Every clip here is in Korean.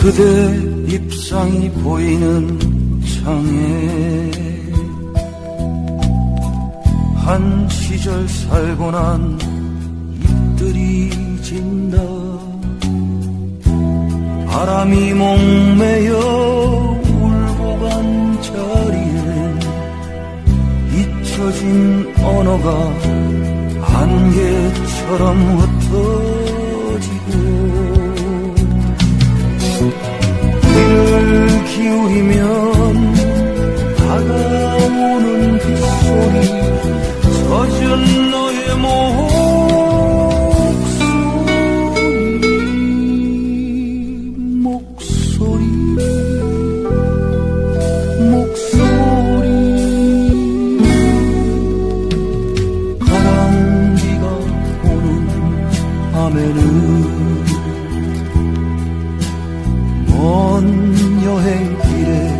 그대 입상이 보이는 창에 한 시절 살고 난 잎들이 진다. 바람이 목매여 울고 간 자리에 잊혀진 언어가 안개처럼 흩어지고 울이면 다가오는 빗소리 젖은 너의 목소리. 목소리. 목소리. 바람비가 오는 밤에는 먼 여행 길에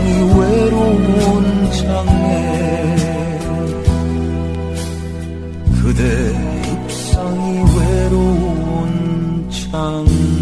입상이 외로운 장에 그대 입상이 외로운 장에